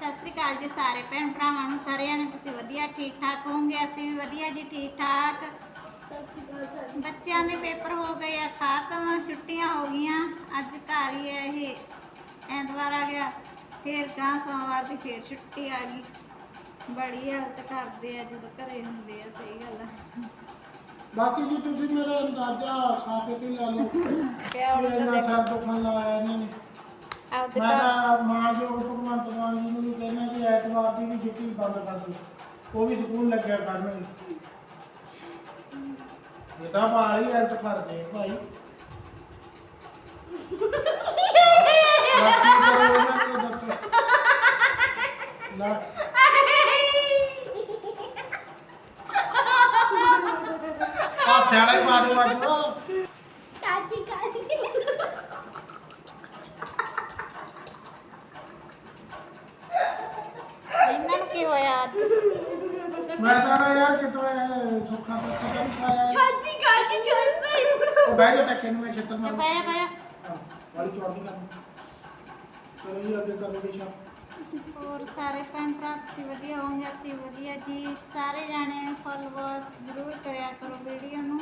ਸਤਿ ਸ੍ਰੀ ਅਕਾਲ ਜੀ ਸਾਰੇ ਭੈਣ ਭਰਾਵਾਂ ਨੂੰ ਸਾਰਿਆਂ ਨੂੰ ਤੁਸੀਂ ਵਧੀਆ ਠੀਕ ਠਾਕ ਹੋਵੋਗੇ? ਅਸੀਂ ਵੀ ਵਧੀਆ ਜੀ ਠੀਕ ਠਾਕ ਬੱਚਿਆਂ ਦੇ ਪੇਪਰ ਹੋ ਗਏ ਆ ਖਾਤਮ ਛੁੱਟੀਆਂ ਹੋ ਗਈਆਂ। ਅੱਜ ਘਰ ਹੀ ਹੈ ਇਹ ਐਤਵਾਰ ਆ ਗਿਆ ਫਿਰ ਗਾਂ ਸੋਮਵਾਰ ਦੀ ਫਿਰ ਛੁੱਟੀ ਆ ਗਈ। ਬੜੀ ਹਾਲਤ ਕਰਦੇ ਆ ਜਦੋਂ ਘਰੇ ਹੁੰਦੇ ਆ ਸਹੀ ਗੱਲ ਆ। ਬਾਕੀ ਜੀ ਤੁਸੀਂ ਮੇਰੇ ਅੰਦਾਜ਼ਾ ਸਾਫੇ ਤੇ ਲਾ ਲਓ। ਪਿਆ ਕਿ ਇੰਨਾ ਸਿਰ ਦੁਖਣ ਲਾਇਆ ਇਹਨਾਂ ਨੇ। ਆਪਦੇ ਮੈਂ ਘਰ ਤਾਂ ਮਾਨਯੋਗ ਭਗਵੰਤ ਮਾਨ ਜੀ ਨੂੰ ਵੀ ਕਹਿਣਾ ਕਿ ਐਤਵਾਰ ਦੀ ਵੀ ਛੁੱਟੀ ਬੰਦ ਕਰ ਦਿਓ ਉਹ ਵੀ ਸਕੂਲ ਲੱਗਿਆ ਕਰਨ ਇਹ ਤਾਂ ਬਾਹਰ ਹੀ ਐਤ ਕਰਦੇ ਆ ਭਾਈ। ਬਾਕੀ ਕਰੋ ਇਹਨਾਂ ਨੂੰ ਦੱਸੋ ਲੈ ਆ ਸਿਆਲਾ ਹੀ ਮਾਰੇ ਵਾਜੋ ਚਾਚੀ ਕਾਜੀ ਇਹਨਾਂ ਨੂੰ ਕੀ ਹੋਇਆ ਅੱਜ ਮੈਂ ਤਾਂ ਨਾ ਯਾਰ ਕਿਤੋਂ ਇਹ ਸੁੱਖਾ ਪੱਤੀ ਦਾ ਨਹੀਂ ਖਾਇਆ। ਚਾਚੀ ਕਾਜੀ ਚਲ ਪਈ। ਉਹ ਬਹਿ ਜਾ ਟੱਕੇ ਨੂੰ ਮੈਂ ਛੇਤਰ ਮਾਰ। ਪਾਇਆ ਪਾਇਆ ਵਾਲੀ ਚੌੜ ਨਹੀਂ ਕਰਨੀ। ਚਲੋ ਜੀ ਅੱਗੇ ਕਰੋ ਜੀ ਸ਼ਾਮ ਹੋਰ ਸਾਰੇ ਭੈਣ ਭਰਾ ਤੁਸੀਂ ਵਧੀਆ ਹੋਵੋਗੇ? ਅਸੀਂ ਵਧੀਆ ਜੀ। ਸਾਰੇ ਜਾਣੇ ਫੋਲੋ ਜ਼ਰੂਰ ਕਰਿਆ ਕਰੋ ਵੀਡੀਓ ਨੂੰ।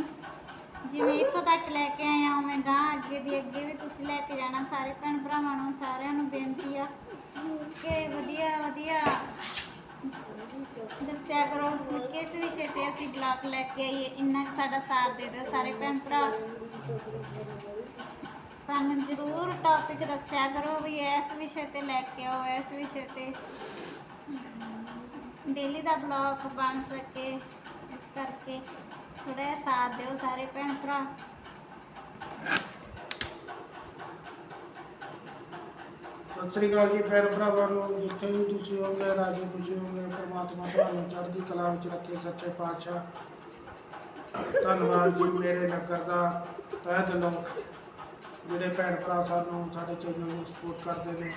ਜਿਵੇਂ ਇੱਥੋਂ ਤੱਕ ਲੈ ਕੇ ਆਏ ਆ ਉਵੇਂ ਗਾਂ ਅੱਗੇ ਦੀ ਅੱਗੇ ਵੀ ਤੁਸੀਂ ਲੈ ਕੇ ਜਾਣਾ। ਸਾਰੇ ਭੈਣ ਭਰਾਵਾਂ ਨੂੰ ਸਾਰਿਆਂ ਨੂੰ ਬੇਨਤੀ ਆ ਕਿ ਵਧੀਆ ਵਧੀਆ ਦੱਸਿਆ ਕਰੋ ਕਿ ਕਿਸ ਵਿਸ਼ੇ ਤੇ ਅਸੀਂ ਬਲਾਕ ਲੈ ਕੇ ਆਈਏ? ਇੰਨਾ ਕੁ ਸਾਡਾ ਸਾਥ ਦੇ ਦਿਓ ਸਾਰੇ ਭੈਣ ਭਰਾ। ਸਾਨੂੰ ਜ਼ਰੂਰ ਟੌਪਿਕ ਦੱਸਿਆ ਕਰੋ ਵੀ ਇਸ ਵਿਸ਼ੇ ਤੇ ਲੈ ਕੇ ਆਓ, ਇਸ ਵਿਸ਼ੇ ਤੇ। ਡੇਲੀ ਦਾ ਬਲੌਗ ਬਣ ਸਕੇ, ਇਸ ਕਰਕੇ ਥੋੜਾ ਜਿਹਾ ਸਾਥ ਦਿਓ ਸਾਰੇ ਭੈਣ ਭਰਾ। ਸਤਿ ਸ੍ਰੀ ਅਕਾਲ ਜੀ ਭੈਣ ਭਰਾਵਾਂ ਨੂੰ ਜਿੱਥੇ ਵੀ ਤੁਸੀਂ ਹੋਗੇ ਰਾਜੀ ਖੁਸ਼ੀ ਹੋਗੇ ਪਰਮਾਤਮਾ ਤੁਹਾਨੂੰ ਚੜ੍ਹਦੀ ਕਲਾ ਵਿੱਚ ਰੱਖੇ, ਸੱਚੇ ਪਾਤਸ਼ਾਹ। ਧੰਨਵਾਦ ਜੀ ਮੇਰੇ ਨਗਰ ਦਾ ਤਹਿ ਦਿਲੋਂ। ਜਿਹੜੇ ਭੈਣ ਭਰਾ ਸਾਨੂੰ, ਸਾਡੇ ਚੈਨਲ ਨੂੰ ਸਪੋਰਟ ਕਰਦੇ ਨੇ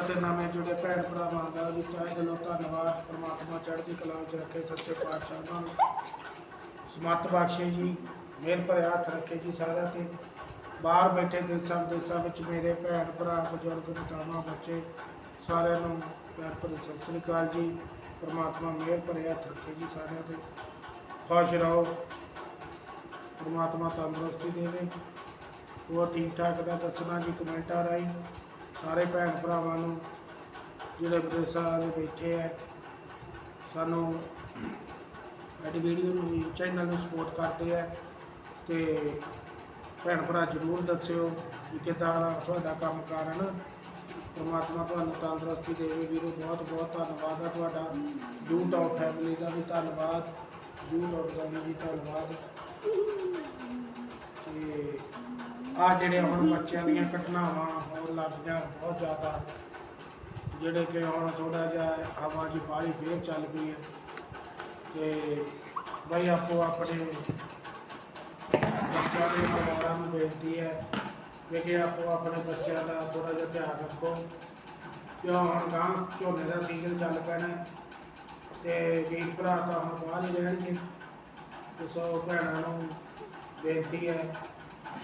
ਅਤੇ ਨਵੇਂ ਜੁੜੇ ਭੈਣ ਭਰਾਵਾਂ ਦਾ ਵੀ ਤਹਿ ਦਿਲੋਂ ਧੰਨਵਾਦ, ਪਰਮਾਤਮਾ ਚੜ੍ਹਦੀ ਕਲਾ ਵਿੱਚ ਰੱਖੇ, ਸੱਚੇ ਪਾਤਸ਼ਾਹ ਉਹਨਾਂ ਨੂੰ। ਸਮੱਤ ਬਖਸ਼ੇ ਜੀ, ਮਿਹਰ ਭਰਿਆ ਹੱਥ ਰੱਖੇ ਜੀ ਸਾਰਿਆਂ ਤੇ। ਬਾਹਰ ਬੈਠੇ ਦੇਸਾਂ ਵਿਦੇਸਾਂ ਵਿੱਚ ਮੇਰੇ ਭੈਣ ਭਰਾ, ਬਜ਼ੁਰਗ, ਮਾਤਾਵਾਂ, ਬੱਚੇ ਸਾਰਿਆਂ ਨੂੰ ਪਿਆਰ ਭਰੀ ਸਤਿ ਸ੍ਰੀ ਅਕਾਲ ਜੀ। ਪ੍ਰਮਾਤਮਾ ਮਿਹਰ ਭਰਿਆ ਹੱਥ ਰੱਖੇ ਜੀ ਸਾਰਿਆਂ ਤੇ। ਖੁਸ਼ ਰਹੋ। ਪ੍ਰਮਾਤਮਾ ਤੰਦਰੁਸਤੀ ਦੇਵੇ। ਹੋਰ ਠੀਕ ਠਾਕ ਦਾ ਦੱਸਣਾ ਜੀ ਕਮੈਂਟਾਂ ਰਾਹੀਂ। ਸਾਰੇ ਭੈਣ ਭਰਾਵਾਂ ਨੂੰ, ਜਿਹੜੇ ਵਿਦੇਸਾਂ ਦੇ ਬੈਠੇ ਆ ਸਾਨੂੰ ਸਾਡੀ ਵੀਡੀਓ ਨੂੰ ਚੈਨਲ ਨੂੰ ਸਪੋਰਟ ਕਰਦੇ ਆ ਤੇ ਭੈਣ ਭਰਾ ਜਰੂਰ ਦੱਸਿਓ ਵੀ ਕਿੱਦਾਂ ਦਾ ਤੁਹਾਡਾ ਕੰਮ ਕਾਰਨ ਪਰਮਾਤਮਾ ਤੁਹਾਨੂੰ ਤੰਦਰੁਸਤੀ ਦੇਵੇ ਵੀਰੋ, ਬਹੁਤ ਬਹੁਤ ਧੰਨਵਾਦ ਆ ਤੁਹਾਡਾ। ਜੂ ਟੌਪ ਫੈਮਿਲੀ ਦਾ ਵੀ ਧੰਨਵਾਦ ਜੂ ਟੌਪ ਦਾ ਵੀ ਧੰਨਵਾਦ। ਤੇ ਆ ਜਿਹੜੇ ਹੁਣ ਬੱਚਿਆਂ ਦੀਆਂ ਘਟਨਾਵਾਂ ਹੋਰ ਲੱਗ ਗਿਆ ਬਹੁਤ ਜ਼ਿਆਦਾ, ਜਿਹੜੇ ਕਿ ਹੁਣ ਥੋੜਾ ਜਿਹਾ ਹਵਾ ਜੀ ਬਾਹਲੀ ਫੇਰ ਚੱਲ ਪਈ ਹੈ। ਤੇ ਬਈ ਆਪੋ ਆਪਣੇ ਬੱਚਿਆਂ ਦੇ ਪਰਿਵਾਰਾਂ ਨੂੰ ਬੇਨਤੀ ਹੈ ਕਿ ਕਿ ਆਪੋ ਆਪਣੇ ਬੱਚਿਆਂ ਦਾ ਥੋੜਾ ਜਿਹਾ ਧਿਆਨ ਰੱਖੋ ਕਿਉਂ ਹੁਣ ਗਾਂ ਝੋਨੇ ਦਾ ਸੀਜ਼ਨ ਚੱਲ ਪੈਣਾ ਹੈ ਤੇ ਵੀਰ ਭਰਾ ਤਾਂ ਹੁਣ ਬਾਹਰ ਹੀ ਰਹਿਣਗੇ ਤੇ ਸੋ ਭੈਣਾਂ ਨੂੰ ਬੇਨਤੀ ਹੈ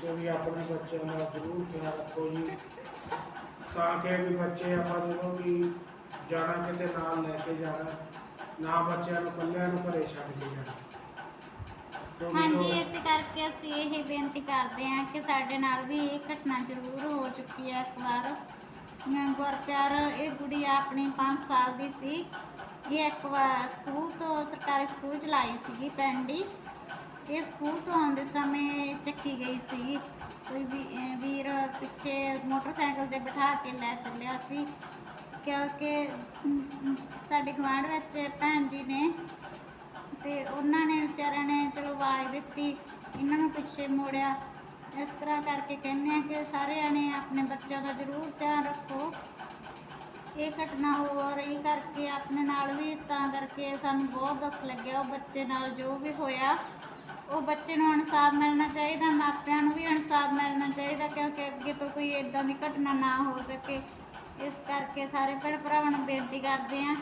ਕਿ ਵੀ ਆਪਣੇ ਬੱਚਿਆਂ ਦਾ ਜ਼ਰੂਰ ਖਿਆਲ ਰੱਖੋ ਜੀ ਤਾਂ ਕਿ ਵੀ ਬੱਚੇ ਆਪਾਂ ਜਦੋਂ ਵੀ ਜਾਣਾ ਕਿਤੇ ਨਾਲ ਲੈ ਕੇ ਜਾਣਾ ਨਾ ਬੱਚਿਆਂ ਨੂੰ ਇਕੱਲਿਆਂ ਨੂੰ ਘਰੇ ਛੱਡ ਕੇ ਜਾਣਾ ਹਾਂਜੀ ਇਸੇ ਕਰਕੇ ਅਸੀਂ ਇਹ ਬੇਨਤੀ ਕਰਦੇ ਹਾਂ ਕਿ ਸਾਡੇ ਨਾਲ ਵੀ ਇਹ ਘਟਨਾ ਜ਼ਰੂਰ ਹੋ ਚੁੱਕੀ ਹੈ ਇੱਕ ਵਾਰ। ਮੈਂ ਗੁਰਪਿਆਰ ਇਹ ਗੁੜੀਆ ਆਪਣੀ 5 ਸਾਲ ਦੀ ਸੀ। ਇਹ ਇੱਕ ਵਾਰ ਸਕੂਲ ਤੋਂ ਸਰਕਾਰੀ ਸਕੂਲ ਚ ਲਾਈ ਸੀਗੀ ਪੈਂਡੀ ਇਹ ਸਕੂਲ ਤੋਂ ਆਉਂਦੇ ਸਮੇਂ ਚੱਕੀ ਗਈ ਸੀ। ਕੋਈ ਵੀਰ ਪਿੱਛੇ ਮੋਟਰਸਾਈਕਲ ਤੇ ਬਿਠਾ ਕੇ ਲੈ ਚੱਲਿਆ ਸੀ। ਕਿਉਂਕਿ ਸਾਡੇ ਗੁਆਂਢ ਵਿੱਚ ਭੈਣ ਜੀ ਨੇ ਤੇ ਉਹਨਾਂ ਨੇ, ਵਿਚਾਰਿਆਂ ਨੇ ਚਲੋ ਆਵਾਜ਼ ਦਿੱਤੀ, ਇਹਨਾਂ ਨੂੰ ਪਿੱਛੇ ਮੋੜਿਆ। ਇਸ ਤਰ੍ਹਾਂ ਕਰਕੇ ਕਹਿੰਦੇ ਆ ਕਿ ਸਾਰੇ ਜਣੇ ਆਪਣੇ ਬੱਚਿਆਂ ਦਾ ਜ਼ਰੂਰ ਧਿਆਨ ਰੱਖੋ। ਇਹ ਘਟਨਾ ਹੋ ਰਹੀ ਕਰਕੇ ਆਪਣੇ ਨਾਲ ਵੀ, ਤਾਂ ਕਰਕੇ ਸਾਨੂੰ ਬਹੁਤ ਦੁੱਖ ਲੱਗਿਆ, ਉਹ ਬੱਚੇ ਨਾਲ ਜੋ ਵੀ ਹੋਇਆ। ਉਹ ਬੱਚੇ ਨੂੰ ਇਨਸਾਫ ਮਿਲਣਾ ਚਾਹੀਦਾ, ਮਾਪਿਆਂ ਨੂੰ ਵੀ ਇਨਸਾਫ ਮਿਲਣਾ ਚਾਹੀਦਾ, ਕਿਉਂਕਿ ਅੱਗੇ ਤੋਂ ਕੋਈ ਇਦਾਂ ਦੀ ਘਟਨਾ ਨਾ ਹੋ ਸਕੇ। ਇਸ ਕਰਕੇ ਸਾਰੇ ਭੈਣ ਭਰਾਵਾਂ ਨੂੰ ਬੇਨਤੀ ਕਰਦੇ ਆ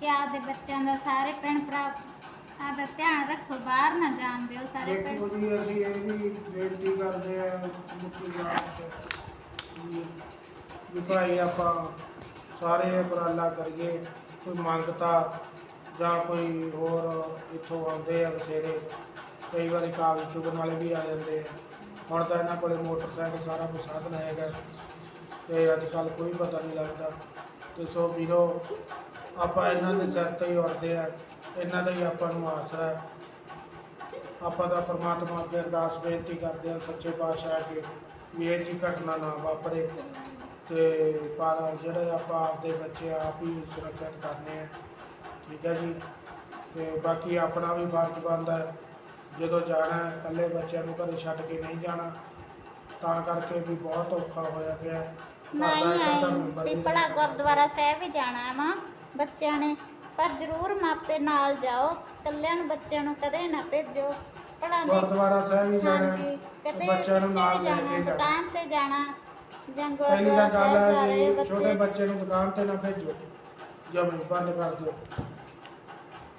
ਕਿ ਆਪਦੇ ਬੱਚਿਆਂ ਦਾ ਸਾਰੇ ਭੈਣ ਭਰਾ ਆਪਦਾ ਧਿਆਨ ਰੱਖੋ ਬਾਹਰ ਨਾ ਜਾਣ ਦਿਓ ਸਾਰੇ ਭੈਣ ਦੇਖੋ ਜੀ ਅਸੀਂ ਇਹ ਵੀ ਬੇਨਤੀ ਕਰਦੇ ਆ ਸਮੁੱਚੀ ਜਾਤ ਚ ਵੀ- ਵੀ ਭਾਈ ਆਪਾਂ ਸਾਰੇ ਉਪਰਾਲਾ ਕਰੀਏ ਕੋਈ ਮੰਗਤਾ ਜਾਂ ਕੋਈ ਹੋਰ ਇੱਥੋਂ ਆਉਂਦੇ ਆ ਬਥੇਰੇ ਕਈ ਵਾਰੀ ਕਾਗਜ਼ ਚੁਗਣ ਵਾਲੇ ਵੀ ਆ ਜਾਂਦੇ ਆ। ਹੁਣ ਤਾਂ ਇਹਨਾਂ ਕੋਲੇ ਮੋਟਰਸਾਈਕਲ ਸਾਰਾ ਕੁਝ ਸਾਧਨ ਹੈਗਾ ਤੇ ਅੱਜ ਕੱਲ ਕੋਈ ਪਤਾ ਨਹੀਂ ਲੱਗਦਾ। ਤੇ ਸੋ ਵੀਰੋ ਆਪਾਂ ਇਹਨਾਂ ਦੇ ਸਿਰ ਤੇ ਹੀ ਉੜਦੇ ਆ। ਇਹਨਾਂ ਦਾ ਹੀ ਆਪਾਂ ਨੂੰ ਆਸਰਾ ਹੈ। ਆਪਾਂ ਦਾ ਪ੍ਰਮਾਤਮਾ ਅੱਗੇ ਅਰਦਾਸ ਬੇਨਤੀ ਕਰਦੇ ਹਾਂ ਸੱਚੇ ਪਾਤਸ਼ਾਹ ਅੱਗੇ ਵੀ ਇਹ ਜੀ ਘਟਨਾ ਨਾ ਵਾਪਰੇ ਤੇ ਪਰ ਜਿਹੜੇ ਆਪਾਂ ਆਪਦੇ ਬੱਚੇ ਆਪ ਹੀ ਸੁਰੱਖਿਅਤ ਕਰਨੇ ਆ। ਠੀਕ ਹੈ ਜੀ? ਤੇ ਬਾਕੀ ਆਪਣਾ ਵੀ ਫਰਜ਼ ਬਣਦਾ ਹੈ ਜਦੋਂ ਜਾਣਾ ਹੈ, ਇਕੱਲੇ ਬੱਚਿਆਂ ਨੂੰ ਘਰੇ ਛੱਡ ਕੇ ਨਹੀਂ ਜਾਣਾ ਤਾਂ ਕਰਕੇ ਵੀ ਬਹੁਤ ਔਖਾ ਹੋਇਆ ਪਿਆ। ਨਹੀਂ ਆਏ। ਵੀ। ਗੁਰਦੁਆਰਾ ਸਾਹਿਬ ਵੀ ਜਾਣਾ ਹੈ ਮਾਂ ਬੱਚਿਆਂ ਨੇ। ਪਰ ਜ਼ਰੂਰ ਮਾਪੇ ਨਾਲ ਜਾਓ ਇਕੱਲਿਆਂ ਨੂੰ ਬੱਚਿਆਂ ਨੂੰ ਕਦੇ ਨਾ ਭੇਜੋ। ਭਲਾ ਦੇ ਗੁਰਦੁਆਰਾ ਸਾਹਿਬ ਵੀ ਜਾਣਾ ਹਾਂਜੀ ਹੈ, ਤੇ ਕਦੇ ਬੱਚਿਆਂ ਨੂੰ ਨਾਲ ਕਿਤੇ ਲੈ ਜਾਣਾ ਕੇ ਜਾਣਾ। ਦੁਕਾਨ ਤੇ ਜਾਣਾ ਜਾਂ ਪਹਿਲੀ ਗੁਰਦੁਆਰਾ ਤਾਂ ਗੱਲ ਸਾਹਿਬ ਜਾ ਹੈ ਰਹੇ ਵੀ ਛੋਟੇ ਬੱਚੇ ਬੱਚੇ ਨੂੰ ਦੁਕਾਨ ਤੇ ਨਾ ਭੇਜੋ। ਜਮੇ ਬੰਦ ਕਰ ਦਿਓ।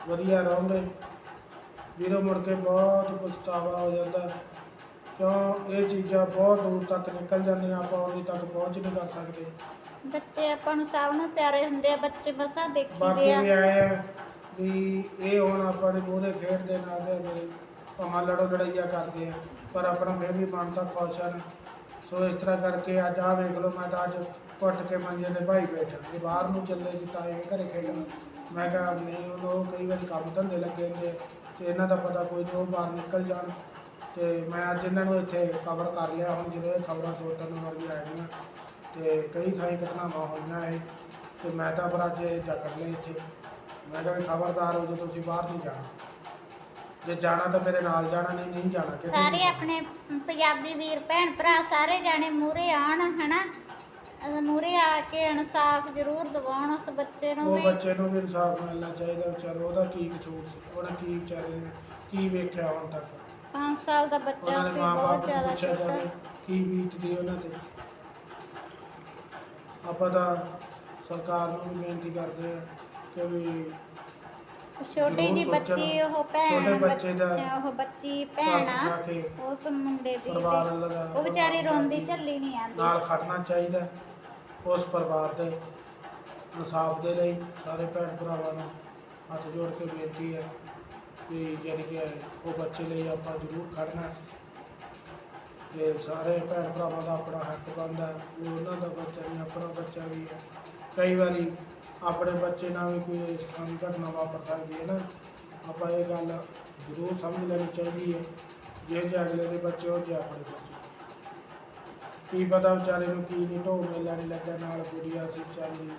ਵਧੀਆ ਰਹੋਗੇ। ਵੀਰੋ ਮੁੜ ਕੇ ਬਹੁਤ ਪਛਤਾਵਾ ਹੋ ਜਾਂਦਾ। ਕਿਉਂ? ਇਹ ਚੀਜ਼ਾਂ ਬਹੁਤ ਦੂਰ ਤੱਕ ਨਿਕਲ ਜਾਂਦੀਆਂ ਆਪਾਂ ਉਹਦੀ ਤੱਕ ਪਹੁੰਚ ਨਹੀਂ ਕਰ ਸਕਦੇ। ਬੱਚੇ ਆਪਾਂ ਨੂੰ ਸਭ ਨੂੰ ਪਿਆਰੇ ਹੁੰਦੇ ਆ, ਬੱਚੇ ਬਸਾਂ ਦੇਖੀਦੇ ਆ। ਵੀ ਆਏ ਆ ਵੀ ਇਹ ਹੁਣ ਆਪਾਂ ਦੇ ਮੂਹਰੇ ਖੇਡਦੇ ਨਾਲ ਦੇ ਭਾਵੇਂ ਲੜੋ ਲੜਾਈਆ ਕਰਦੇ ਆ, ਪਰ ਆਪਣਾ ਫਿਰ ਵੀ ਮਨ ਤਾਂ ਖੁਸ਼ ਹਨ ਸੋ ਇਸ ਤਰ੍ਹਾਂ ਕਰਕੇ ਅੱਜ ਆ ਵੇਖ ਲਓ, ਮੈਂ ਤਾਂ ਅੱਜ ਘੁੱਟ ਕੇ ਮੰਜੇ ਦੇ ਭਾਈ ਬੈਠਾ। ਜੇ ਬਾਹਰ ਨੂੰ ਚੱਲੇ ਜੀ ਤਾਂ ਇਹ ਘਰੇ ਖੇਡਣ। ਮੈਂ ਕਿਹਾ ਨਹੀਂ, ਉਹ ਲੋਕ ਕਈ ਵਾਰੀ ਕੰਮ ਧੰਦੇ ਲੱਗੇ ਹੁੰਦੇ ਆ, ਤੇ ਇਹਨਾਂ ਦਾ ਪਤਾ ਕੋਈ ਨਹੀਂ, ਉਹ ਬਾਹਰ ਨਿਕਲ ਜਾਣ। ਤੇ ਮੈਂ ਅੱਜ ਇਹਨਾਂ ਨੂੰ ਇੱਥੇ ਕਵਰ ਕਰ ਲਿਆ, ਹੁਣ ਜਦੋਂ ਇਹ ਖਬਰਾਂ ਦੋ ਤਿੰਨ ਵਾਰ ਵੀ ਆਈਆਂ ਤੇ ਕਈ ਥਾਈਂ ਘਟਨਾਵਾਂ ਹੋਈਆਂ ਇਹ ਤੇ ਮੈਂ ਤਾਂ ਪਰ ਅੱਜ ਇਹ ਜਕੜ ਲਿਆ ਇੱਥੇ। ਮੈਂ ਕਿਹਾ ਵੀ ਖਬਰਦਾਰ ਹੋ ਜੇ ਤੁਸੀਂ ਬਾਹਰ ਨਹੀਂ ਜਾਣਾ। ਜੇ ਜਾਣਾ ਤਾਂ ਮੇਰੇ ਨਾਲ ਜਾਣਾ ਨਹੀਂ ਨਹੀਂ ਜਾਣਾ ਕਿਤੇ ਨਹੀਂ ਸਾਰੇ। ਆਪਣੇ ਪੰਜਾਬੀ ਵੀਰ ਭੈਣ ਭਰਾ ਸਾਰੇ ਜਾਣੇ ਮੂਰੇ ਆਣ ਹਨਾ? ਮੂਰੇ ਆ ਕੇ ਇਨਸਾਫ ਜ਼ਰੂਰ ਦਿਵਾਉਣ ਉਸ ਬੱਚੇ ਨੂੰ ਉਹ ਵੀ। ਬੱਚੇ ਨੂੰ ਵੀ ਇਨਸਾਫ ਮਿਲਣਾ ਚਾਹੀਦਾ ਵਿਚਾਰਾ ਉਹਦਾ ਕੀ ਕਸੂਰ ਸੀ? ਉਹਨੇ ਕੀ ਵਿਚਾਰੇ ਨੇ ਕੀ ਵੇਖਿਆ ਹੁਣ ਤੱਕ? 5 ਸਾਲ ਦਾ ਬੱਚਾ ਉਹਨਾਂ ਦੇ ਸੀ ਮਾਪੇ ਬਹੁਤ ਨੂੰ ਜ਼ਿਆਦਾ ਪੁੱਛਿਆ ਛੋਟਾ ਜਾਵੇ ਕੀ ਬੀਤਦੀ ਉਹਨਾਂ ਤੇ ਆਪਾਂ ਤਾਂ ਸਰਕਾਰ ਨੂੰ ਵੀ ਬੇਨਤੀ ਕਰਦੇ ਆ ਕਿ ਵੀ ਛੋਟੀ ਜੀ ਜ਼ਰੂਰ ਬੱਚੀ। ਉਹ ਭੈਣ ਬੱਚੇ ਦਾ ਬੱਚਾ- ਉਹ ਬੱਚੀ ਭੈਣ ਆ ਕੇ ਉਸ ਮੁੰਡੇ ਦੀ ਪਰਿਵਾਰ ਤੇ ਲਗਾ ਉਹ ਵਿਚਾਰੀ ਰੋਂਦੀ ਝੱਲੀ ਨਹੀਂ ਆਂਦੀ ਨਾਲ ਖੜਨਾ ਚਾਹੀਦਾ ਉਸ ਪਰਿਵਾਰ ਦੇ ਇਨਸਾਫ ਦੇ ਲਈ ਸਾਰੇ ਭੈਣ ਭਰਾਵਾਂ ਨੂੰ ਹੱਥ ਜੋੜ ਕੇ ਬੇਨਤੀ ਹੈ ਕਿ ਯਾਨੀ ਕਿ ਉਹ ਬੱਚੇ ਲਈ ਆਪਾਂ ਜ਼ਰੂਰ ਖੜਨਾ ਹੈ। ਤੇ ਸਾਰੇ ਭੈਣ ਭਰਾਵਾਂ ਦਾ ਆਪਣਾ ਹੱਕ ਬਣਦਾ ਹੈ। ਉਹ ਉਹਨਾਂ ਦਾ ਬੱਚਾ ਨਹੀਂ ਆਪਣਾ ਬੱਚਾ ਵੀ ਹੈ। ਕਈ ਵਾਰੀ ਆਪਣੇ ਬੱਚੇ ਨਾਲ ਵੀ ਕੋਈ ਇਸ ਤਰ੍ਹਾਂ ਦੀ ਘਟਨਾ ਵਾਪਰ ਸਕਦੀ ਹੈ ਨਾ। ਆਪਾਂ ਇਹ ਗੱਲ ਜ਼ਰੂਰ ਸਮਝ ਲੈਣੀ ਚਾਹੀਦੀ ਹੈ, ਜੇ ਜੇ ਅਗਲੇ ਦੇ ਬੱਚੇ ਹੋ, ਜੇ ਆਪਣੇ ਬੱਚੇ ਕੀ ਪਤਾ ਵਿਚਾਰੇ ਨੂੰ ਕੀ ਨਹੀਂ ਢੋ ਮੇਲਾ ਨਹੀਂ ਲੱਗਾ ਨਾਲ ਗੁੜੀਆ ਸੀ ਵਿਚਾਰੀ। ਦੀ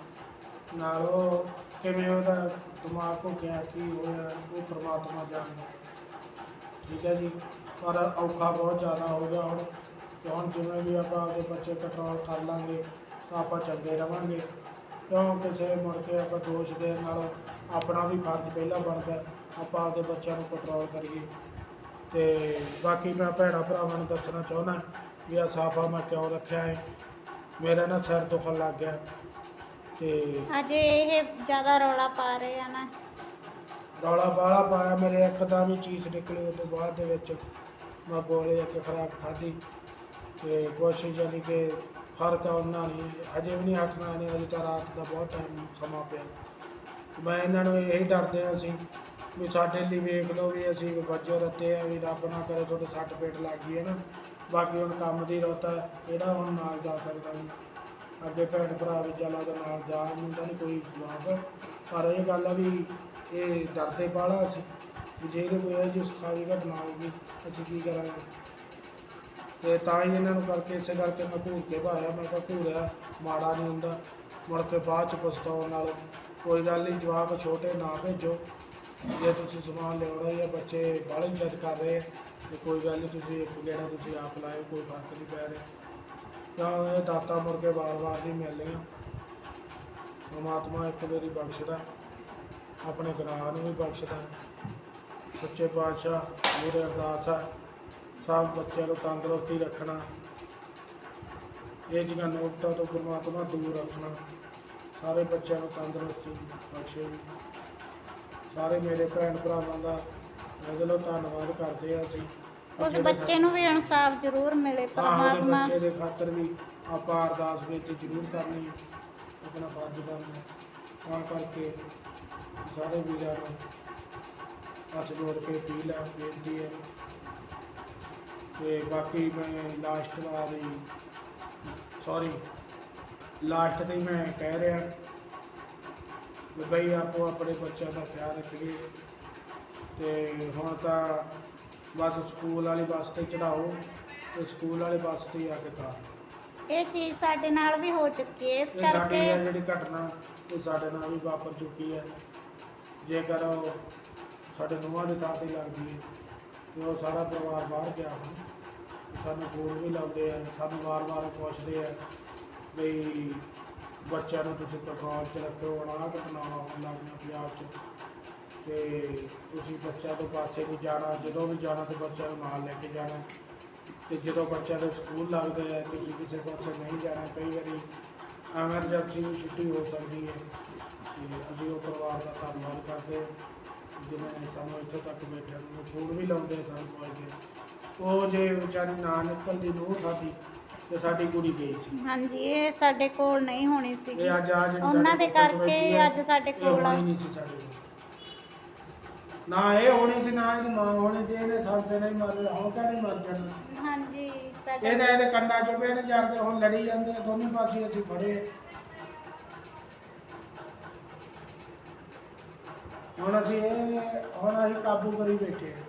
ਨਾਲ ਉਹ ਕਿਵੇਂ ਉਹਦਾ ਦਿਮਾਗ ਹੋ ਗਿਆ, ਕੀ ਹੋਇਆ, ਉਹ ਪ੍ਰਮਾਤਮਾ ਜਾਣਦਾ। ਠੀਕ ਹੈ ਜੀ। ਪਰ ਔਖਾ ਬਹੁਤ ਜ਼ਿਆਦਾ ਹੋ ਗਿਆ ਹੁਣ। ਤੇ ਹੁਣ ਜਿਵੇਂ ਵੀ ਆਪਾਂ ਆਪਦੇ ਬੱਚੇ ਕੰਟਰੋਲ ਕਰ ਲਾਂਗੇ ਤਾਂ ਆਪਾਂ ਚੰਗੇ ਰਵਾਂਗੇ। ਕਿਉਂ ਕਿਸੇ ਮੁੜ ਕੇ ਆਪਾਂ ਦੋਸ਼ ਦੇਣ ਨਾਲੋਂ ਆਪਣਾ ਵੀ ਫਰਜ਼ ਪਹਿਲਾਂ ਬਣਦਾ ਆਪਾਂ ਆਪਦੇ ਬੱਚਿਆਂ ਨੂੰ ਕੰਟਰੋਲ ਕਰੀਏ। ਤੇ ਬਾਕੀ ਮੈਂ ਭੈਣਾਂ ਭਰਾਵਾਂ ਨੂੰ ਦੱਸਣਾ ਚਾਹੁੰਦਾ ਵੀ ਆ ਸਾਫਾ ਮੈਂ ਕਿਉਂ ਰੱਖਿਆ ਹੈ। ਮੇਰਾ ਨਾ ਸਿਰ ਦੁਖਣ ਲੱਗ ਗਿਆ। ਤੇ ਅਜੇ ਇਹ ਜ਼ਿਆਦਾ ਰੌਲਾ ਪਾ ਰਹੇ ਆ ਨਾ। ਰੌਲਾ ਬਾਲਾ ਪਾਇਆ ਮੇਰੇ ਇੱਕਦਮ ਹੀ ਚੀਜ਼ ਨਿਕਲੀ ਉਸ ਤੋਂ ਬਾਅਦ ਦੇ ਵਿੱਚ। ਮੈਂ ਗੋਲੇ ਇੱਕ ਖਰਾਬ ਖਾਧੀ ਤੇ ਕੋਸ਼ਿਸ਼ ਯਾਨੀ ਕਿ ਫ਼ਰਕ ਆ ਉਹਨਾਂ ਨੇ ਅਜੇ ਵੀ ਨਹੀਂ ਹਟਣਾ ਨਹੀਂ ਅਜੇ ਤਾਂ ਰਾਤ ਦਾ ਬਹੁਤ ਟਾਈਮ ਸਮਾਂ ਪਿਆ। ਮੈਂ ਇਹਨਾਂ ਨੂੰ ਇਹੀ ਡਰਦੇ ਹਾਂ ਅਸੀਂ ਵੀ ਸਾਡੇ ਲਈ ਵੇਖ ਲਓ ਵੀ ਅਸੀਂ ਵੱਜੋ ਰੱਤੇ ਆ ਵੀ ਰੱਬ ਨਾ ਕਰੇ ਤੁਹਾਡੇ ਸੱਟ ਪੇਟ ਲੱਗ ਗਈ ਹੈ ਨਾ। ਬਾਕੀ ਹੁਣ ਕੰਮ ਦੀ ਰੋਤਾ ਜਿਹੜਾ ਹੁਣ ਨਾਲ ਜਾ ਸਕਦਾ ਜੀ। ਅੱਗੇ ਭੈਣ ਭਰਾ ਵੀ ਚੱਲ ਉਹਦੇ ਨਾਲ ਜਾ ਨੂੰ ਨਹੀਂ ਕੋਈ ਜਵਾਬ ਪਰ ਇਹ ਗੱਲ ਆ ਵੀ ਇਹ ਡਰਦੇ ਬਾਲਾ ਅਸੀਂ। ਵੀ ਜੇ ਇਹਦੇ ਕੋਈ ਇਹੋ ਜਿਹੀ ਸਖਾਵੀ ਘਟਨਾ ਹੋਊਗੀ ਅਸੀਂ ਕੀ ਕਰਾਂਗੇ? ਤੇ ਤਾਂ ਹੀ ਇਹਨਾਂ ਨੂੰ ਕਰਕੇ ਇਸੇ ਕਰਕੇ ਮੈਂ ਘੂਰ ਕੇ ਭਾਇਆ ਮੈਂ ਕਿਹਾ ਘੂਰਿਆ ਮਾੜਾ ਨਹੀਂ ਹੁੰਦਾ ਮੁੜ ਕੇ ਬਾਅਦ ਚ ਪਛਤਾਉਣ ਨਾਲ। ਕੋਈ ਗੱਲ ਨਹੀਂ ਜਵਾਬ ਛੋਟੇ ਨਾ ਭੇਜੋ। ਜੇ ਤੁਸੀਂ ਸਮਾਨ ਲਿਆਉਣਾ ਜਾਂ ਬੱਚੇ ਬਾਹਲੇ ਜਿੱਦ ਕਰ ਰਹੇ ਆ, ਤੇ ਕੋਈ ਗੱਲ ਨਹੀਂ ਤੁਸੀਂ ਇੱਕ ਗੇੜਾ ਤੁਸੀਂ ਆਪ ਲਾਇਓ ਕੋਈ ਫ਼ਰਕ ਨਹੀਂ ਪੈ ਰਿਹਾ। ਤਾਂ ਇਹ ਦਾਤਾ ਮੁੜ ਕੇ ਵਾਰ-ਵਾਰ ਨਹੀਂ ਮਿਲਣੀਆਂ। ਪਰਮਾਤਮਾ ਇੱਕ ਵਾਰੀ ਬਖਸ਼ਦਾ ਆਪਣੇ ਗੁਨਾਹ ਨੂੰ ਵੀ ਬਖਸ਼ਦਾ। ਸੱਚੇ ਪਾਤਸ਼ਾਹ ਮੂਰੇ ਅਰਦਾਸ ਆ ਸਭ ਬੱਚਿਆਂ ਨੂੰ ਤੰਦਰੁਸਤੀ ਰੱਖਣਾ। ਇਹ ਜਿਹੀਆਂ ਨੋਟਾਂ ਤੋਂ ਪਰਮਾਤਮਾ ਦੂਰ ਰੱਖਣਾ। ਸਾਰੇ ਬੱਚਿਆਂ ਨੂੰ ਤੰਦਰੁਸਤੀ ਬਖਸ਼ੇ। ਸਾਰੇ ਮੇਰੇ ਭੈਣ ਭਰਾਵਾਂ ਦਾ ਦਿਲੋਂ ਧੰਨਵਾਦ ਕਰਦੇ ਆ ਅਸੀਂ। ਉਸ ਬੱਚੇ ਨੂੰ ਵੀ ਇਨਸਾਫ ਜ਼ਰੂਰ ਮਿਲੇ ਹਾਂ ਪਰਮਾਤਮਾ। ਬੱਚੇ ਦੇ ਖਾਤਰ ਵੀ ਆਪਾਂ ਅਰਦਾਸ ਬੇਨਤੀ ਜ਼ਰੂਰ ਕਰਨੀ ਹੈ। ਆਪਣਾ ਫਰਜ਼ ਤਾਂ ਕਰਕੇ ਸਾਰੇ ਵੀਰਾਂ ਨੂੰ ਹੱਥ ਜੋੜ ਕੇ ਅਪੀਲ ਹੈ ਬੇਨਤੀ ਹੈ। ਤੇ ਬਾਕੀ ਮੈਂ ਲਾਸਟ ਵਾਰੀ ਸੌਰੀ ਲਾਸਟ ਤੇ ਹੀ ਮੈਂ ਕਹਿ ਰਿਹਾ ਵੀ ਬਈ ਆਪੋ ਆਪਣੇ ਬੱਚਿਆਂ ਦਾ ਖਿਆਲ ਰੱਖੀਏ। ਤੇ ਹੁਣ ਤਾਂ ਬਸ ਸਕੂਲ ਵਾਲੀ ਬੱਸ ਤੇ ਚੜਾਓ ਤੇ ਸਕੂਲ ਵਾਲੀ ਬੱਸ ਤੇ ਹੀ ਆ ਕੇ ਤਾਰ ਇਹ ਚੀਜ਼ ਸਾਡੇ ਨਾਲ ਵੀ ਹੋ ਚੁੱਕੀ ਹੈ ਇਸ ਕਰਕੇ ਜਿਹੜੀ ਘਟਨਾ ਇਹ ਸਾਡੇ ਨਾਲ ਵੀ ਵਾਪਰ ਚੁੱਕੀ ਹੈ। ਜੇਕਰ ਉਹ ਸਾਡੇ ਨੂੰਹਾਂ ਦੇ ਥਾਂ ਤੇ ਲੱਗਦੀ ਹੈ। ਤੇ ਉਹ ਸਾਰਾ ਪਰਿਵਾਰ ਬਾਹਰ ਗਿਆ। ਹੁਣ ਸਾਨੂੰ ਫੋਨ ਵੀ ਲਾਉਂਦੇ ਆ, ਸਾਨੂੰ ਵਾਰ-ਵਾਰ ਪੁੱਛਦੇ ਆ ਵੀ ਬੱਚਿਆਂ ਨੂੰ ਤੁਸੀਂ ਕੰਟਰੋਲ 'ਚ ਰੱਖੋ ਹੁਣ ਆਹ ਘਟਨਾਵਾਂ ਹੋਣ ਲੱਗੀਆਂ ਪੰਜਾਬ 'ਚ। ਤੇ ਤੁਸੀਂ ਬੱਚਿਆਂ ਤੋਂ ਪਾਸੇ ਵੀ ਜਾਣਾ, ਜਦੋਂ ਵੀ ਜਾਣਾ ਤੇ ਬੱਚਿਆਂ ਨੂੰ ਨਾਲ ਲੈ ਕੇ ਜਾਣਾ। ਤੇ ਜਦੋਂ ਬੱਚਿਆਂ ਦੇ ਸਕੂਲ ਲੱਗਦੇ ਆ, ਤੁਸੀਂ ਕਿਸੇ ਪਾਸੇ ਨਹੀਂ ਜਾਣਾ, ਕਈ ਵਾਰੀ ਐਮਰਜੈਂਸੀ ਵੀ ਛੁੱਟੀ ਹੋ ਸਕਦੀ ਹੈ। ਤੇ ਅਸੀਂ ਉਹ ਪਰਿਵਾਰ ਦਾ ਧੰਨਵਾਦ ਕਰਦੇ ਹਾਂ। ਨੇ ਸਾਨੂੰ ਇੱਥੇ ਤੱਕ ਬੈਠਣ ਨੂੰ ਫੋਨ ਵੀ ਲਾਉਂਦੇ ਆ ਸਾਨੂੰ ਪੁੱਛ ਕੇ। ਉਹ ਜੇ ਵਿਚਾਰੀ ਨਾ ਨਿਕਲਦੀ ਨੂੰ ਸਾਡੀ ਤੇ ਸਾਡੀ ਕੁੜੀ ਗਈ ਸੀ। ਹਾਂਜੀ ਇਹ ਸਾਡੇ ਕੋਲ ਨਹੀਂ ਹੋਣੀ ਸੀਗੀ। ਇਹ ਅੱਜ ਆ ਜਿਹੜੀ ਉਹਨਾਂ ਸਾਡੀ ਦੇ ਕਰਕੇ ਹੈ, ਅੱਜ ਸਾਡੇ ਇਹ ਕੋਲ ਆ। ਹੋਣੀ ਨਹੀਂ ਸੀ ਸਾਡੇ ਕੋਲ। ਨਾ ਇਹ ਹੋਣੀ ਸੀ ਨਾ ਇਹਦੀ ਮਾਂ ਹੋਣੀ ਸੀ ਇਹਨੇ ਸੰਸੇ ਨਹੀਂ ਮਰ ਹੋ ਕਿਆ ਨਹੀਂ ਮਰ ਜਾਣਾ ਸੀ? ਹਾਂਜੀ ਸਾਡੇ ਇਹਦੇ ਇਹਦੇ ਕੰਨਾਂ ਚੋਂ ਵੀ ਨਹੀਂ ਜਾਂਦੇ ਹੁਣ ਲੜੀ ਜਾਂਦੇ ਆ, ਦੋਨੇ ਪਾਸੇ ਅਸੀਂ ਫੜੇ। ਹੁਣ ਅਸੀਂ ਇਹ ਹੁਣ ਅਸੀਂ ਕਾਬੂ ਕਰੀ ਬੈਠੇ ਆ।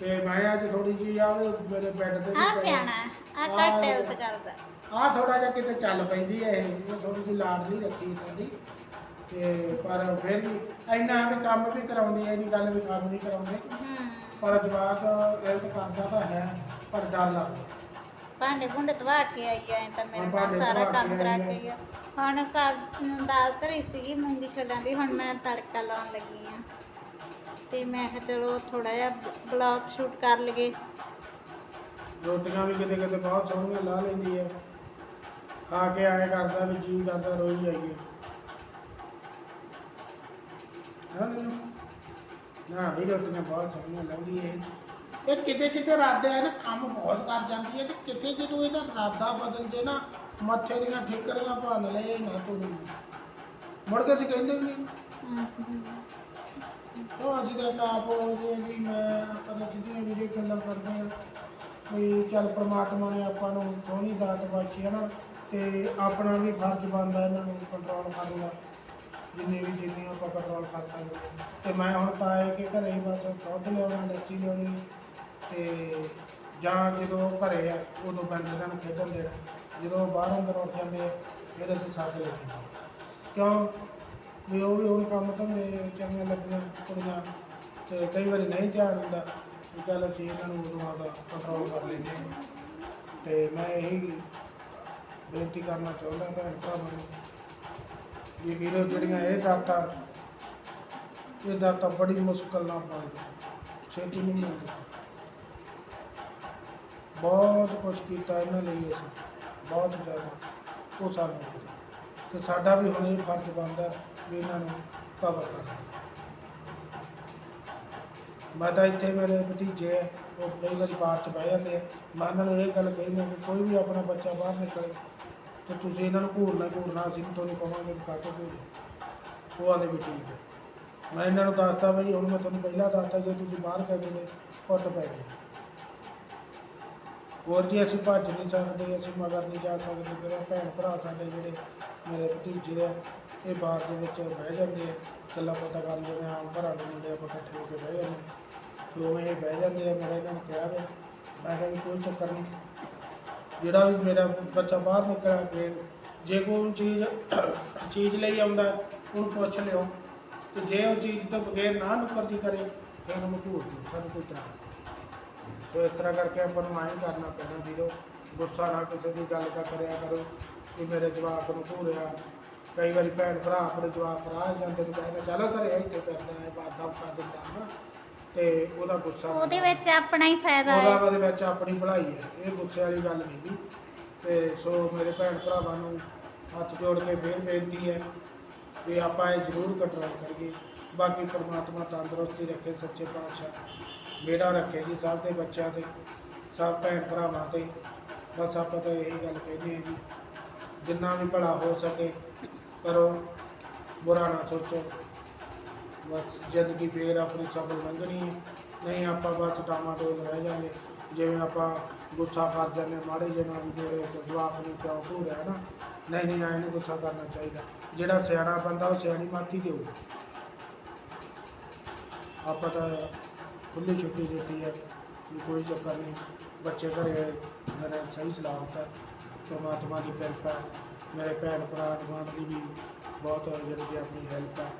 ਤੇ ਮੈਂ ਅੱਜ ਥੋੜੀ ਜੀ ਆ ਮੇਰੇ ਬੈੱਡ ਤੇ ਆ ਸਿਆਣਾ ਆ ਘੱਟ ਹੈਲਥ ਕਰਦਾ ਆ ਥੋੜਾ ਜਿਹਾ ਕਿਤੇ ਚੱਲ ਪੈਂਦੀ ਹੈ ਇਹ। ਇਹ ਥੋੜੀ ਜਿਹੀ ਲਾਡਲੀ ਰੱਖੀ ਸਾਡੀ। ਤੇ ਪਰ ਫਿਰ ਵੀ ਇੰਨਾ ਵੀ ਕੰਮ ਵੀ ਕਰਾਉਂਦੀ ਹੈ ਨਹੀਂ ਗੱਲ ਵੀ ਕੰਮ ਨਹੀਂ ਕਰਾਉਂਦੇ। ਹੂੰ। ਪਰ ਜਵਾਕ ਹੈਲਥ ਕਰਦਾ ਤਾਂ ਹੈ ਪਰ ਡਰ ਲੱਗਦਾ। ਭਾਂਡੇ ਭੁੰਡੇ ਧਵਾ ਕੇ ਆਈ ਐਂ ਤਾਂ ਮੇਰੇ ਨਾਲ ਸਾਰਾ ਕੰਮ ਕਰਾ ਕੇ। ਆਈ ਆ। ਹੁਣ ਸਾਗ ਦਾਲ ਧਰੀ ਸੀਗੀ ਮੂੰਗੀ ਛੋਲਿਆਂ ਦੀ ਹੁਣ ਮੈਂ ਤੜਕਾ ਲਾਉਣ ਲੱਗੀ ਆ। ਤੇ ਮੈਂ ਕਿਹਾ ਚਲੋ ਥੋੜਾ ਜਿਹਾ ਬਲੌਗ ਸ਼ੂਟ ਕਰ ਲਈਏ। ਰੋਟੀਆਂ ਵੀ ਕਿਤੇ ਕਿਤੇ ਬਹੁਤ ਸੋਹਣੀਆਂ ਲਾ ਲੈਂਦੀ ਹੈ ਖਾ ਕੇ ਆਏ ਕਰਦਾ ਵੀ ਜੀ ਕਰਦਾ ਰੋਈ ਜਾਈਏ ਹਾਂ? ਨਾ ਵੀ ਰੋਟੀਆਂ ਬਹੁਤ ਸੋਹਣੀਆਂ ਲਾਉਂਦੀ ਹੈ ਇਹ ਕਿਤੇ ਕਿਤੇ ਰਾਦਾ ਹੈ ਨਾ ਕੰਮ ਬਹੁਤ ਕਰ ਜਾਂਦੀ ਹੈ ਤੇ ਕਿਤੇ ਜਦੋਂ ਇਹਦਾ ਰਾਦਾ ਬਦਲ ਜੇ ਨਾ ਮੱਥੇ ਦੀਆਂ ਠੇਕਰੀਆਂ ਭੰਨ ਲਏ ਨਾ ਤੂੰ। ਮੁੜ ਕੇ ਅਸੀਂ ਕਹਿੰਦੇ ਵੀ ਨਹੀਂ। ਹਮ, ਅਸੀਂ ਤਾਂ ਕਾਪ ਜੇ ਵੀ ਮੈਂ ਆਪਾਂ ਸਿੱਧੀਆਂ ਵੀਡੀਓ ਗੱਲਾਂ ਕਰਦੇ ਹਾਂ ਵੀ ਚੱਲ ਪ੍ਰਮਾਤਮਾ ਨੇ ਆਪਾਂ ਨੂੰ ਸੋਹਣੀ ਦਾਤ ਬਖਸ਼ੀ ਹੈ ਨਾ ਤੇ ਆਪਣਾ ਵੀ ਫਰਜ਼ ਬਣਦਾ ਇਹਨਾਂ ਨੂੰ ਕੰਟਰੋਲ ਕਰਨ ਦਾ ਜਿੰਨੇ ਵੀ ਜਿੰਨੀ ਆਪਾਂ ਕੰਟਰੋਲ ਕਰ ਸਕਦੇ ਤੇ ਮੈਂ ਹੁਣ ਤਾਂ ਇਹ ਕਿ ਘਰੇ ਹੀ ਬਸ ਦੁੱਧ ਲਿਆਉਣਾ ਲੱਸੀ ਲਿਆਉਣੀ ਤੇ ਜਾਂ ਜਦੋਂ ਘਰੇ ਆ, ਉਦੋਂ ਬੰਦ ਇਹਨਾਂ ਨੂੰ ਖੇਡਣ ਦੇਣਾ। ਜਦੋਂ ਉਹ ਬਾਹਰ ਅੰਦਰ ਉੱਠ ਜਾਂਦੇ ਆ, ਫਿਰ ਅਸੀਂ ਸੱਦ ਲੈ ਕੇ ਕਿਉਂ? ਵੀ ਉਹ ਵੀ ਹੁਣ ਕੰਮ ਧੰਦੇ ਚੰਗੀਆਂ ਲੱਗੀਆਂ ਕੁੜੀਆਂ। ਤੇ ਕਈ ਵਾਰੀ ਨਹੀਂ ਧਿਆਨ ਹੁੰਦਾ ਵੀ ਚੱਲ ਅਸੀਂ ਇਹਨਾਂ ਨੂੰ ਉਦੋਂ ਆਦਾ ਕੰਟਰੋਲ ਕਰ ਲੈਂਦੇ ਹਾਂ। ਤੇ ਮੈਂ ਇਹੀ ਬੇਨਤੀ ਕਰਨਾ ਚਾਹੁੰਦਾ ਭੈਣ ਭਰਾਵਾਂ ਨੂੰ ਵੀ ਵੀਰੋ, ਜਿਹੜੀਆਂ ਇਹ ਦਾਤਾਂ ਇਹ ਦਾਤਾਂ ਬੜੀ ਮੁਸ਼ਕਲ ਨਾਲ ਬਣਦੀਆਂ। ਛੇਤੀ ਨਹੀਂ ਮਿਲਦੀ ਬਹੁਤ ਕੁਝ ਕੀਤਾ ਇਹਨਾਂ ਲਈ ਅਸੀਂ, ਬਹੁਤ ਜ਼ਿਆਦਾ, ਉਹ ਸਾਨੂੰ ਮਿਲਦਾ। ਤੇ ਸਾਡਾ ਵੀ ਹੁਣ ਇਹ ਫਰਜ਼ ਬਣਦਾ ਵੀ ਇਹਨਾਂ ਨੂੰ ਕਵਰ ਕਰਨਾ ਮੈਂ ਤਾਂ ਇੱਥੇ ਮੇਰੇ ਭਤੀਜੇ ਆ, ਉਹ ਕਈ ਵਾਰੀ ਬਾਹਰ ਚ ਬਹਿ ਜਾਂਦੇ ਆ। ਮੈਂ ਇਹਨਾਂ ਨੂੰ ਇਹ ਗੱਲ ਕਹਿੰਦਾ ਕਿ ਕੋਈ ਵੀ ਆਪਣਾ ਬੱਚਾ ਬਾਹਰ ਨਿਕਲੇ, ਤੇ ਤੁਸੀਂ ਇਹਨਾਂ ਨੂੰ ਘੂਰਨਾ ਘੂਰਨਾ ਅਸੀਂ ਵੀ ਤੁਹਾਨੂੰ ਕਹਾਂਗੇ ਵੀ ਕਾਹਤੋਂ ਉਹ ਆਲੇ ਵੀ ਠੀਕ ਹੈ ਮੈਂ ਇਹਨਾਂ ਨੂੰ ਦੱਸਦਾ ਬਈ ਹੁਣ ਮੈਂ ਤੁਹਾਨੂੰ ਪਹਿਲਾਂ ਦੱਸਦਾ ਜੇ ਤੁਸੀਂ ਬਾਹਰ ਗਏ ਨੇ ਕੁੱਟ ਪੈ ਗਏ। ਹੋਰ ਜੀ ਅਸੀਂ ਭੱਜ ਨਹੀਂ ਸਕਦੇ, ਅਸੀਂ ਮਗਰ ਨਹੀਂ ਜਾ ਸਕਦੇ, ਮੇਰਾ ਭੈਣ ਭਰਾ ਸਾਡੇ ਜਿਹੜੇ ਮੇਰੇ ਭਤੀਜੇ ਆ, ਇਹ ਬਾਹਰ ਦੇ ਵਿੱਚ ਬਹਿ ਜਾਂਦੇ ਆ, ਗੱਲਾਂ ਬਾਤਾਂ ਕਰ ਜਿਵੇਂ ਆਮ ਘਰਾਂ ਦੇ ਮੁੰਡੇ ਆਪਾਂ ਇਕੱਠੇ ਹੋ ਕੇ ਬਹਿ ਜਾਂਦੇ ਤੇ ਇਹ ਬਹਿ ਜਾਂਦੇ ਆ ਮੇਰੇ ਇਹਨਾਂ ਨੂੰ ਕਿਹਾ ਵੇ, ਮੈਂ ਕਿਹਾ ਵੀ ਕੋਈ ਚੱਕਰ ਨਹੀਂ। ਜਿਹੜਾ ਵੀ ਮੇਰਾ ਬੱਚਾ ਬਾਹਰ ਨਿਕਲਿਆ, ਜੇ ਜੇ ਕੋਈ ਚੀਜ਼ ਚੀਜ਼ ਲਈ ਆਉਂਦਾ, ਉਹਨੂੰ ਪੁੱਛ ਲਿਓ। ਤੇ ਜੇ ਉਹ ਚੀਜ਼ ਤੋਂ ਬਗੈਰ ਨਾ ਨੁਕਰਜੀ ਕਰੇ, ਫਿਰ ਉਹਨੂੰ ਘੂਰ ਦਿਓ ਸਾਨੂੰ ਕੋਈ ਤਰ੍ਹਾਂ ਸੋ ਇਸ ਤਰ੍ਹਾਂ ਕਰਕੇ ਆਪਾਂ ਨੂੰ ਆਏਂ ਕਰਨਾ ਪੈਣਾ ਵੀਰੋ ਗੁੱਸਾ ਨਾ ਕਿਸੇ ਦੀ ਗੱਲ ਦਾ ਕਰਿਆ ਕਰੋ ਕਿ ਮੇਰੇ ਜਵਾਕ ਨੂੰ ਘੂਰਿਆ ਕਈ ਵਾਰੀ ਭੈਣ ਭਰਾ ਆਪਣੇ ਜਵਾਕ ਰਾਹ ਜਾਂਦੇ ਨੂੰ ਕਹਿੰਦੇ ਚਲੋ ਘਰੇ ਇੱਥੇ ਕਰਦਾ ਹੈ ਬਾਦਾ ਕਰ ਦਿੰਦਾ ਨਾ ਤੇ ਉਹਦਾ ਗੁੱਸਾ ਉਹਦੇ ਵਿੱਚ ਆਪਣਾ ਹੀ ਫਾਇਦਾ ਹੈ। ਉਹਦੇ ਵਿੱਚ ਆਪਣੀ ਭਲਾਈ ਹੈ ਇਹ ਗੁੱਸੇ ਵਾਲੀ ਗੱਲ ਨਹੀਂ ਗੀ ਤੇ ਸੋ ਮੇਰੇ ਭੈਣ ਭਰਾਵਾਂ ਨੂੰ ਹੱਥ ਜੋੜ ਕੇ ਫੇਰ ਬੇਨਤੀ ਹੈ ਵੀ ਆਪਾਂ ਇਹ ਜ਼ਰੂਰ ਕੰਟਰੋਲ ਕਰੀਏ। ਬਾਕੀ ਪਰਮਾਤਮਾ ਤੰਦਰੁਸਤੀ ਰੱਖੇ, ਸੱਚੇ ਪਾਤਸ਼ਾਹ ਮੇਰਾ ਰੱਖੇ ਜੀ ਸਭ ਦੇ ਬੱਚਿਆਂ ਤੇ, ਸਭ ਭੈਣ ਭਰਾਵਾਂ ਤੇ। ਬਸ ਆਪਾਂ ਤਾਂ ਇਹੀ ਗੱਲ ਕਹਿੰਦੇ ਹਾਂ ਜੀ, ਜਿੰਨਾ ਵੀ ਭਲਾ ਹੋ ਸਕੇ ਕਰੋ, ਬੁਰਾ ਨਾ ਸੋਚੋ। ਬਸ ਜ਼ਿੰਦਗੀ ਫੇਰ ਆਪਣੀ ਸਫਲ ਲੰਘਣੀ ਹੈ, ਨਹੀਂ ਆਪਾਂ ਬਸ ਟਾਮਾਟੋਲ ਰਹਿ ਜਾਵਾਂਗੇ ਜਿਵੇਂ ਆਪਾਂ ਗੁੱਸਾ ਕਰ ਜਾਂਦੇ ਹਾਂ ਮਾੜੇ ਜਿਹੇ ਵੀ ਮੇਰੇ ਜਵਾਕ ਨੂੰ ਪਿਓ ਹੋ ਰਿਹਾ ਨਾ। ਨਹੀਂ ਨਹੀਂ, ਐਂ ਨਹੀਂ ਗੁੱਸਾ ਕਰਨਾ ਚਾਹੀਦਾ। ਜਿਹੜਾ ਸਿਆਣਾ ਬੰਦਾ, ਉਹ ਸਿਆਣੀ ਮਾਤੀ ਦੇਊਗਾ ਆਪਾਂ ਤਾਂ ਖੁੱਲੀ ਛੁੱਟੀ ਦਿੱਤੀ ਹੈ, ਵੀ ਕੋਈ ਚੱਕਰ ਨਹੀਂ। ਬੱਚੇ ਘਰੇ ਆਏ ਮੇਰੇ ਸਹੀ ਸਲਾਮਤ ਹੈ ਪਰਮਾਤਮਾ ਦੀ ਕਿਰਪਾ ਹੈ। ਮੇਰੇ ਭੈਣ ਭਰਾ ਗੁਆਂਢ ਦੀ ਵੀ ਬਹੁਤ ਜਿਹੜੀ ਕਿ ਆਪਣੀ ਹੈਲਪ ਹੈ।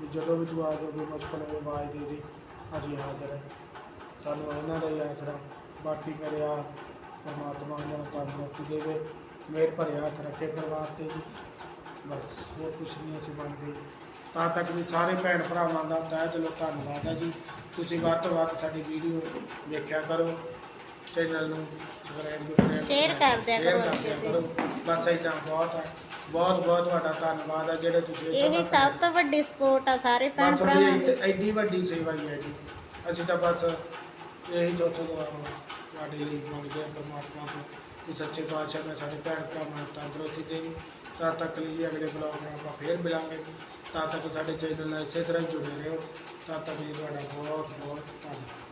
ਵੀ ਜਦੋਂ ਵੀ ਤੂੰ ਆ ਜਾ ਕੋਈ ਮੁਸ਼ਕਲ ਹੋਵੇ, ਆਵਾਜ਼ ਦੇ ਦੇ, ਅਸੀਂ ਹਾਜ਼ਰ ਹੈ। ਸਾਨੂੰ ਇਹਨਾਂ ਦਾ ਹੀ ਆਸਰਾ ਬਾਕੀ ਮੇਰੇ ਆ ਪਰਮਾਤਮਾ ਇਹਨਾਂ ਨੂੰ ਤੰਦਰੁਸਤੀ ਦੇਵੇ ਮੇਰ ਭਰਿਆ ਹੱਥ ਰੱਖੇ ਪਰਿਵਾਰ ਤੇ ਬਸ, ਹੋਰ ਕੁਛ ਨਹੀਂ ਅਸੀਂ ਮੰਗਦੇ ਤਾਂ ਤੱਕ ਵੀ ਸਾਰੇ ਭੈਣ ਭਰਾਵਾਂ ਦਾ ਤਹਿ ਦਿਲੋਂ ਧੰਨਵਾਦ ਹੈ ਜੀ। ਤੁਸੀਂ ਵੱਧ ਤੋਂ ਵੱਧ ਸਾਡੀ ਵੀਡੀਓ ਵੇਖਿਆ ਕਰੋ ਚੈਨਲ ਨੂੰ ਸਬਸਕ੍ਰਾਈਬ ਕਰੋ ਕਰ ਦਿਆ ਕਰੋ। ਬਸ ਇਦਾਂ ਬਹੁਤ ਹੈ। ਬਹੁਤ ਬਹੁਤ ਤੁਹਾਡਾ ਧੰਨਵਾਦ ਹੈ ਜਿਹੜੇ ਤੁਸੀਂ ਇਹ ਸਭ ਤੋਂ ਵੱਡੀ ਸਪੋਰਟ ਆ ਸਾਰੇ ਭੈਣ ਭਰਾਵਾਂ ਦੀ। ਐਡੀ ਵੱਡੀ ਸੇਵਾ ਹੀ ਹੈ ਜੀ। ਅਸੀਂ ਤਾਂ ਬਸ ਇਹੀ ਦੋ ਤੋਂ ਦੁਆ ਤੁਹਾਡੇ ਲਈ ਮੰਗਦੇ ਹਾਂ ਪਰਮਾਤਮਾ ਤੋਂ ਕਿ ਸੱਚੇ ਪਾਤਸ਼ਾਹ ਨੇ ਸਾਡੇ ਭੈਣ ਭਰਾਵਾਂ ਨੂੰ ਤੰਦਰੁਸਤੀ ਦੇਵੇ ਤਾਂ ਤੱਕ ਲਈ ਅਗਲੇ ਬਲੌਗ ਨਾਲ ਆਪਾਂ ਫੇਰ ਮਿਲਾਂਗੇ। ਤਾਂ ਤੱਕ ਸਾਡੇ ਚੈਨਲ ਨਾਲ ਇਸੇ ਤਰ੍ਹਾਂ ਹੀ ਜੁੜੇ ਰਹੋ। ਤਾਂ ਤੱਕ ਜੀ ਤੁਹਾਡਾ ਬਹੁਤ ਬਹੁਤ ਧੰਨਵਾਦ।